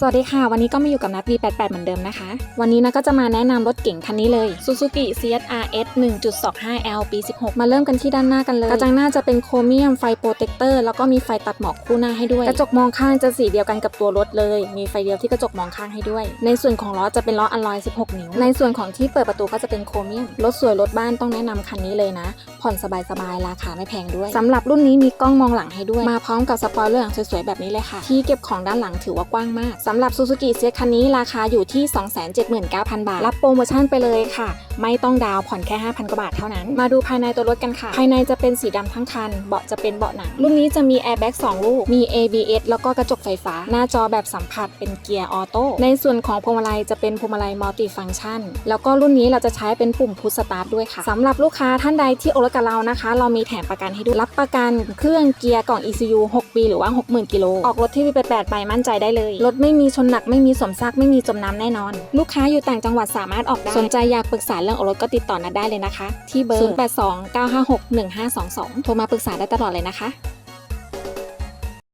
สวัสดีค่ะ วันนี้ก็มาอยู่กับนัด V88 เหมือนเดิมนะคะ วันนี้นะก็จะมาแนะนำรถเก่งคันนี้เลย Suzuki CSRS 1.25L ปี 16 มาเริ่มกันที่ด้านหน้ากันเลย กระจังหน้าจะเป็นโครเมียมไฟโปรเทคเตอร์แล้วก็มีไฟตัดหมอกคู่หน้าให้ด้วย กระจกมองข้างจะสีเดียวกันกับตัวรถเลย มีไฟเดียวที่กระจกมองข้างให้ด้วย ในส่วนของล้อจะเป็นล้ออัลลอย 16 นิ้ว ในส่วนของที่เปิดประตูก็จะเป็นโครเมียม รถสวยรถบ้านต้องแนะนำคันนี้เลยนะ ผ่อนสบายๆ ราคาไม่แพงด้วยสำหรับรุ่นนี้มีกล้องมองหลังให้ด้วย มาพร้อมกับสปอยเลอร์หลังสวยๆแบบนี้เลยค่ะ ที่เก็บของด้านหลังถือว่ากว้างมากสำหรับ Suzuki เซียคันนี้ราคาอยู่ที่ 279,000 บาท รับโปรโมชั่นไปเลยค่ะ ไม่ต้องดาวน์ผ่อนแค่ 5,000 กว่าบาทเท่านั้น มาดูภายในตัวรถกันค่ะ ภายในจะเป็นสีดำทั้งคัน เบาะจะเป็นเบาะหนัง รุ่นนี้จะมีแอร์แบ็ก2ลูก มี ABS แล้วก็กระจกไฟฟ้า หน้าจอแบบสัมผัสเป็นเกียร์ออโต้ ในส่วนของพวงมาลัยจะเป็นพวงมาลัยมัลติฟัง c t ชัน แล้วก็รุ่นนี้เราจะใช้เป็นปุ่มพุชสตาร์ทด้วยค่ะสำหรับลูกค้าท่านใดที่โอรถกับเรานะคะ เรามีแถมประกันให้ด้วย รับประกันเครื่องเกียร์กล่อง ECU 6 ปี หรือว่า 60,000 กิโล ออกรถที่ V88 ไปมั่นใจได้เลย รถไม่มีชนหนักไม่มีสวมซักไม่มีจมน้ำแน่นอน ลูกค้าอยู่ต่างจังหวัดสามารถออกได้ สนใจอยากปรึกษาเรื่องออกรถก็ติดต่อนัดได้เลยนะคะ ที่เบอร์ 0829561522 โทรมาปรึกษาได้ตลอดเลยนะคะ